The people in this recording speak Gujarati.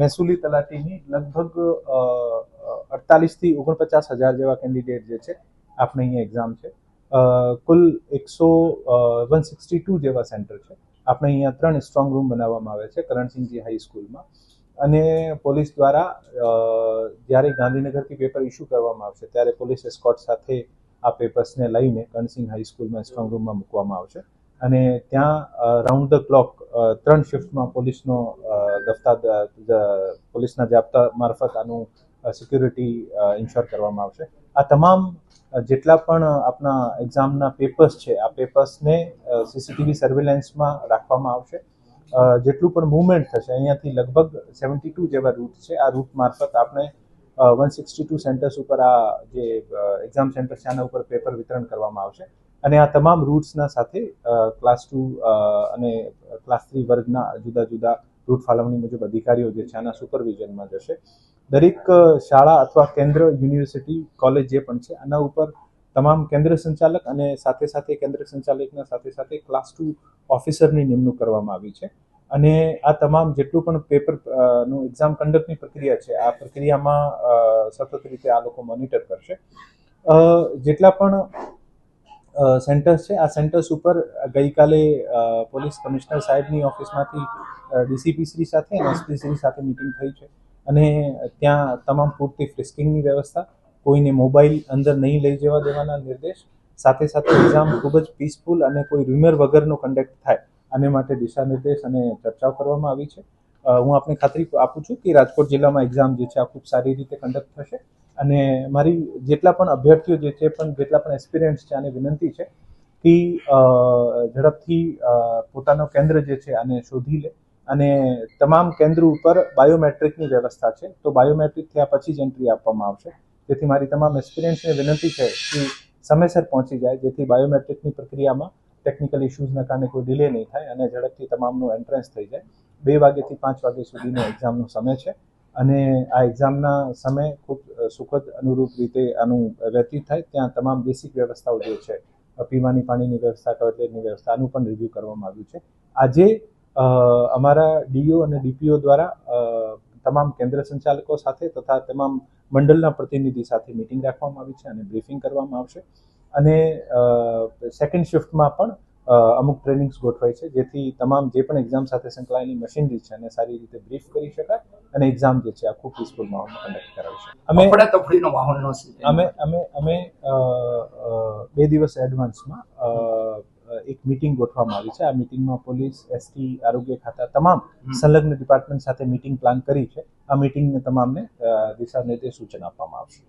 મહેસૂલી તલાટીની લગભગ અડતાલીસથી ઓગણપચાસ હજાર જેવા કેન્ડિડેટ જે છે આપણે અહીંયા એક્ઝામ છે. કુલ એકસો વન સિક્સટી ટુ જેવા સેન્ટર છે. આપણે અહીંયા ત્રણ સ્ટ્રોંગ રૂમ બનાવવામાં આવે છે, કરણસિંહજી હાઈસ્કૂલમાં અને પોલીસ દ્વારા જ્યારે ગાંધીનગરથી પેપર ઇસ્યુ કરવામાં આવશે, ત્યારે પોલીસ એસ્કોટ સાથે આ પેપર્સને લઈને કરણસિંહ હાઈસ્કૂલમાં સ્ટ્રોંગ રૂમમાં મૂકવામાં આવશે. અને ત્યાં રાઉન્ડ ધ ક્લોક ત્રણ શિફ્ટમાં પોલીસનો અ, દફતા દ- દ- પોલીસના જાપ્તા મારફત આનું સિક્યુરિટી ઇન્શ્યોર કરવામાં આવશે. આ તમામ જેટલા પણ આપણા એક્ઝામના પેપર્સ છે આ પેપર્સને સીસીટીવી સર્વેલન્સમાં રાખવામાં આવશે. જેટલું પણ મૂવમેન્ટ થશે અહીંયાથી લગભગ સેવન્ટી ટુ જેવા રૂટ છે. આ રૂટ મારફત આપણે વન સિક્સટી ટુ સેન્ટર્સ ઉપર આ જે એક્ઝામ સેન્ટર છે આના ઉપર પેપર વિતરણ કરવામાં આવશે. અને આ તમામ રૂટ્સના સાથે ક્લાસ ટુ અને ક્લાસ થ્રી વર્ગના જુદા જુદા રૂટ ફાળવણી મુજબ અધિકારીઓ જે છે આના સુપરવિઝનમાં જશે. દરેક શાળા અથવા કેન્દ્ર યુનિવર્સિટી કોલેજ જે પણ છે, આના ઉપર તમામ કેન્દ્ર સંચાલક અને સાથે સાથે કેન્દ્ર સંચાલકના સાથે સાથે ક્લાસ ટુ ઓફિસરની નિમણૂક કરવામાં આવી છે. અને આ તમામ જેટલું પણ પેપરનું એક્ઝામ કન્ડક્ટની પ્રક્રિયા છે, આ પ્રક્રિયામાં સતત રીતે આ લોકો મોનિટર કરશે. જેટલા પણ સેન્ટર્સ છે. આ સેન્ટર્સ ઉપર ગઈકાલે પોલીસ કમિશનર સાહેબની ઓફિસમાંથી ડીસીપી શ્રી સાથે અને એસપી શ્રી સાથે મિટિંગ થઈ છે. અને ત્યાં તમામ પૂરતી ફ્રિસ્કિંગની વ્યવસ્થા, કોઈને મોબાઈલ અંદર નહીં લઈ જવા દેવાના નિર્દેશ, સાથે સાથે એક્ઝામ ખૂબ જ પીસફુલ અને કોઈ રૂમર વગરનો કન્ડક્ટ થાય, આને માટે દિશા નિર્દેશ અને ચર્ચાઓ કરવામાં આવી છે. હું આપને ખાતરી આપું છું કે રાજકોટ જિલ્લામાં એક્ઝામ જે છે, આ ખૂબ સારી રીતે કન્ડક્ટ થશે. અને મારી જેટલા પણ અભ્યર્થીઓ જે છે, પણ જેટલા પણ એક્સપિરિયન્સ છે, આને વિનંતી છે કે ઝડપથી પોતાનો કેન્દ્ર જે છે, આને શોધી લે. અને તમામ કેન્દ્ર ઉપર બાયોમેટ્રિકની વ્યવસ્થા છે. તો બાયોમેટ્રિક થયા પછી જ એન્ટ્રી આપવામાં આવશે. તેથી મારી તમામ એક્સપિરિયન્સને વિનંતી છે કે સમયસર પહોંચી જાય, જેથી બાયોમેટ્રિકની પ્રક્રિયામાં ટેકનિકલ ઇશ્યુઝના કારણે કોઈ ડિલે નહીં થાય અને ઝડપથી તમામનું એન્ટ્રન્સ થઈ જાય. બે વાગ્યાથી પાંચ વાગ્યા સુધીનો એક્ઝામનો સમય છે. અને આ એક્ઝામના સમય ખૂબ સુખદ અનુરૂપ રીતે આનું વ્યતીત થાય, ત્યાં તમામ બેસિક વ્યવસ્થાઓ જે છે પીવાની પાણીની વ્યવસ્થા ટોયલેટની વ્યવસ્થા, આનું પણ રિવ્યૂ કરવામાં આવ્યું છે. આજે અમારા ડીઓ અને ડીપીઓ દ્વારા તમામ કેન્દ્ર સંચાલકો સાથે તથા તમામ મંડળના પ્રતિનિધિ સાથે મિટિંગ રાખવામાં આવી છે અને બ્રીફિંગ કરવામાં આવશે. અને સેકન્ડ શિફ્ટમાં પણ અમુક ટ્રેનિંગ્સ ગોઠવાય છે જેથી તમામ જે પણ એક્ઝામ સાથે સંકળાયેલી મશીનરી છે એને સારી રીતે બ્રીફ કરી શકાય અને એક્ઝામ જે છે આખું પીસફુલ માહોલમાં કન્ડક્ટ કરાવી શકાય. અમે અમે અમે અમે બે દિવસ એડવાન્સમાં એક મિટિંગ ગોઠવવામાં આવી છે. આ મિટિંગમાં પોલીસ એસટી આરોગ્ય ખાતા તમામ સંલગ્ન ડિપાર્ટમેન્ટ સાથે મિટિંગ પ્લાન કરી છે. આ મિટિંગને તમામને દિશા નિર્દેશ સૂચન આપવામાં આવશે.